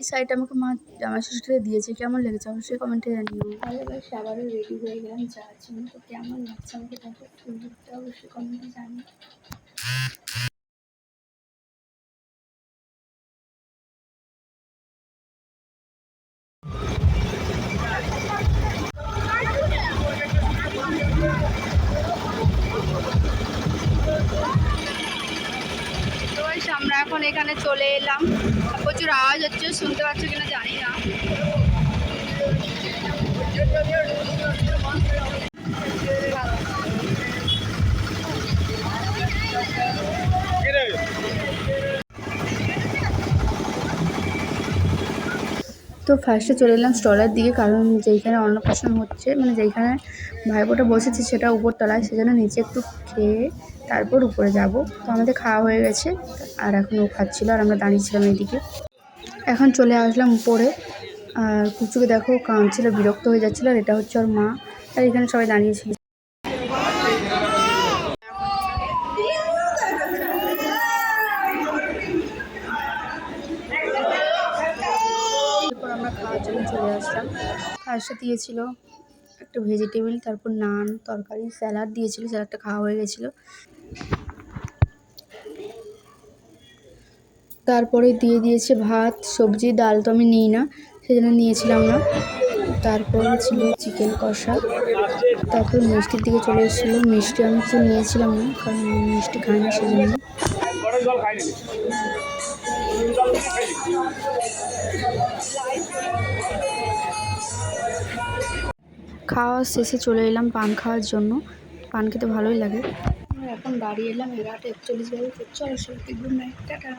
এই শাড়িটা আমাকে মা ষষ্ঠী থেকে দিয়েছে। কেমন লেগেছে? অবশ্যই কমেন্টে জানিও। তাহলে এবার আবারও রেডি হয়ে গেলাম যাওয়ার জন্য তো কেমন লাগছে আমাকে দেখো সুন্দরটা অবশ্যই কমেন্টে জানি তো আমরা এখন এখানে চলে এলাম। প্রচুর আওয়াজ হচ্ছে শুনতে পাচ্ছ কিনা জানি না। তো ফার্স্টে চলে এলাম স্টলের দিকে কারণ যেইখানে অন্নপ্রাশন হচ্ছে মানে যেইখানে ভাইপোটা বসেছে সেটা উপর তলায় সেজন্য নিচে একটু খেয়ে তারপর উপরে যাব। তো আমাদের খাওয়া হয়ে গেছে, আর এখন ও খাচ্ছিল, আর আমরা দাঁড়িয়েছিলাম এইদিকে। এখন চলে আসলাম উপরে। আর কুচুকে দেখো, কাঁদছিল, বিরক্ত হয়ে যাচ্ছিল, আর এটা হচ্ছে ওর মা। আর এখানে সবাই দাঁড়িয়েছিল এরপর আমরা খাওয়ার জন্য চলে আসলাম ফার্স্টে দিয়েছিল একটা ভেজিটেবিল তারপর নান, তরকারি স্যালাড দিয়েছিল স্যালাডটা খাওয়া হয়ে গেছিল। তারপরে দিয়ে দিয়েছে ভাত, সবজি, ডাল তো আমি নিই না, সেজন্য নিয়েছিলাম না। তারপরে ছিল চিকেন কষা। তারপর মিষ্টির দিকে চলে এসেছিল। মিষ্টি আমি কিছু নিয়েছিলাম না, কারণ মিষ্টি খাই না সেজন্য। খাওয়া শেষে চলে এলাম পান খাওয়ার জন্য। পান খেতে ভালোই লাগে। এখন বাড়ি এলাম এগারোটা একচল্লিশ বাজে চলো সত্যি গুড নাইট টাটা।